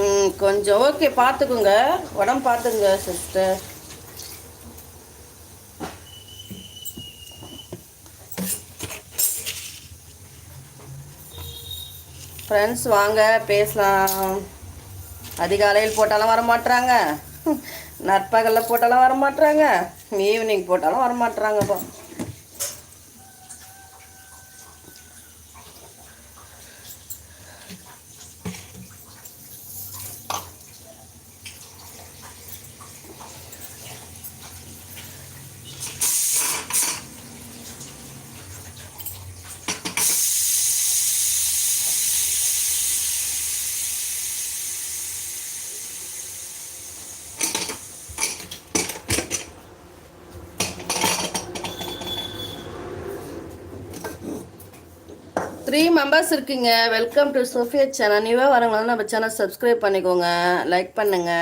ம் கொஞ்சம் ஓகே பார்த்துக்குங்க. உடம்பு பார்த்துக்குங்க சிஸ்டர் ஃப்ரெண்ட்ஸ் வாங்க பேசலாம். அதிகாலையில் போட்டாலும் வர மாட்றாங்க நற்பகலில் போட்டாலும் வரமாட்டுறாங்க ஈவினிங் போட்டாலும் வர த்ரீ மெம்பர்ஸ் இருக்கீங்க. வெல்கம் டு சோஃபியா சேனல் நீவே வரவங்களும் நம்ம சேனல் சப்ஸ்கிரைப் பண்ணிக்கோங்க. லைக் பண்ணுங்க.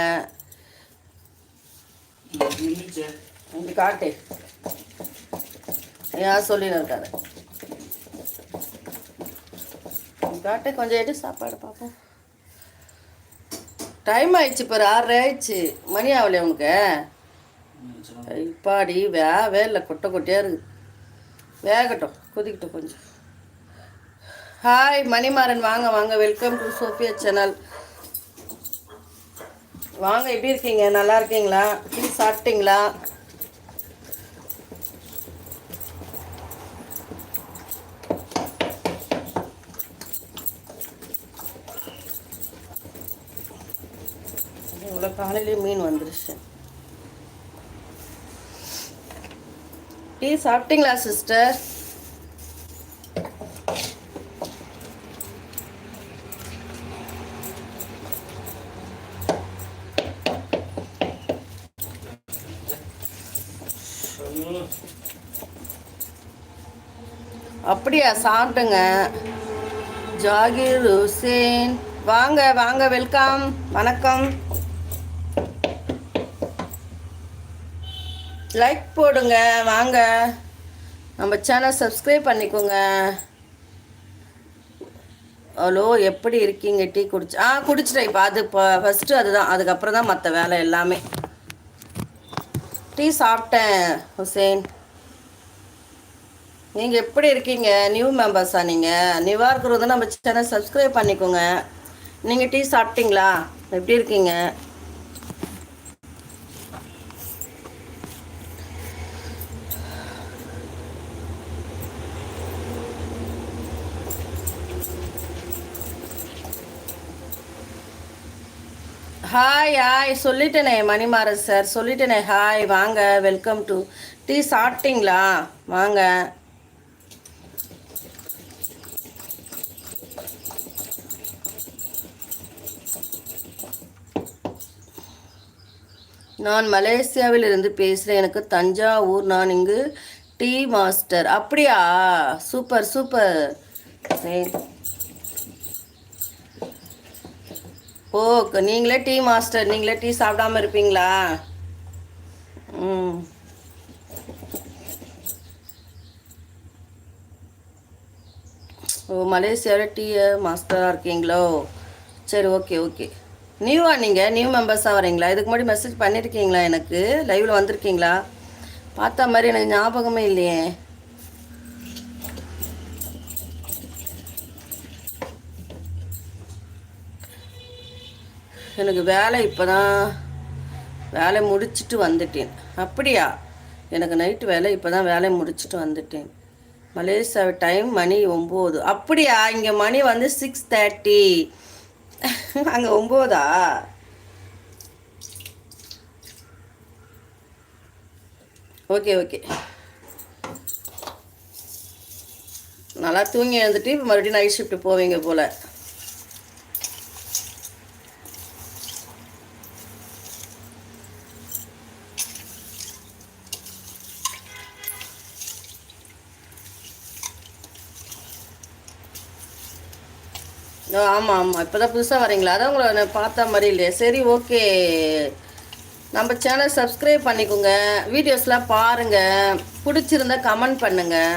இங்க காட்டு. யார் சொல்லின்னு இருக்காரு. காட்டு கொஞ்சம் எடு சாப்பாடு பார்ப்போம். டைம் ஆயிடுச்சு இப்போ ஆறரை ஆயிடுச்சு. மணி ஆகலையா உனக்கு? இப்பாடி வேவே இல்லை. கொட்டை கொட்டையாக இருக்குது வேகட்டும் கொதிக்கட்டும் கொஞ்சம். ஹாய் மணிமாறன். வாங்க வாங்க. வெல்கம் டு சோஃபியா சேனல் வாங்க எப்படி இருக்கீங்க? நல்லா இருக்கீங்களா? டீ சாப்பிட்டீங்களா? இவ்வளோ காலையிலேயே மீன் வந்துருச்சு. டீ சாப்பிட்டீங்களா சிஸ்டர் அப்படியா சாப்பிட்டுங்க ஜாகிர் ஹுசேன். வாங்க வாங்க வெல்கம். வணக்கம். லைக் போடுங்க வாங்க. நம்ம சேனல் சப்ஸ்கிரைப் பண்ணிக்கோங்க. ஹலோ எப்படி இருக்கீங்க? டீ குடிச்சு ஆ குடிச்சிட்டேன். இப்போ அது இப்போ ஃபஸ்ட்டு அதுதான். அதுக்கப்புறம் தான் மற்ற வேலை எல்லாமே. டீ சாப்பிட்டேன் ஹுசேன். நீங்கள் எப்படி இருக்கீங்க? நியூ மெம்பர்ஸா நீங்கள் நியூவாக இருக்கிறது நம்ம சேனல் சப்ஸ்கிரைப் பண்ணிக்கோங்க. நீங்கள் டீ சாப்பிட்டீங்களா? எப்படி இருக்கீங்க? ஹாய் ஹாய் சொல்லிட்டேனே மணிமாறன் சார் சொல்லிட்டேனே ஹாய் வாங்க வெல்கம் டு டீ சாப்பிட்டீங்களா? வாங்க. நான் மலேசியாவில் இருந்து பேசுகிறேன் எனக்கு தஞ்சாவூர் நான் இங்கு டீ மாஸ்டர். அப்படியா? Super super. ஏய். நீங்களே டீ மாஸ்டர். நீங்களே டீ சாப்பிடாம இருப்பீங்களா? ம். ஓ மலேசியாவில் டீ மாஸ்டராக இருக்கீங்களோ? சரி ஓகே ஓகே. நியூவா நீங்கள் நியூ மெம்பர்ஸாக வரீங்களா? இதுக்கு முன்னாடி மெசேஜ் பண்ணியிருக்கீங்களா எனக்கு? லைவில் வந்திருக்கீங்களா? பார்த்த மாதிரி எனக்கு ஞாபகமே இல்லையே. எனக்கு வேலை இப்போ தான் வேலை முடிச்சிட்டு வந்துட்டேன். அப்படியா? எனக்கு நைட்டு வேலை இப்போ தான் வேலையை முடிச்சிட்டு வந்துட்டேன். மலேசியா டைம் மணி ஒம்பது. அப்படியா? இங்கே மணி வந்து சிக்ஸ் தேர்ட்டி அங்கே ஒம்போதா ஓகே ஓகே நல்லா தூங்கி எழுந்துட்டு மறுபடியும் நைட் ஷிஃப்ட் போவீங்க போல். ஆமாம் ஆமாம் இப்போ தான் புதுசாக வரீங்களா? அதான் உங்களை நான் பார்த்த மாதிரி இல்லையே. சரி ஓகே. நம்ம சேனல் சப்ஸ்கிரைப் பண்ணிக்கோங்க. வீடியோஸ்லாம் பாருங்கள் பிடிச்சிருந்தா கமெண்ட் பண்ணுங்கள்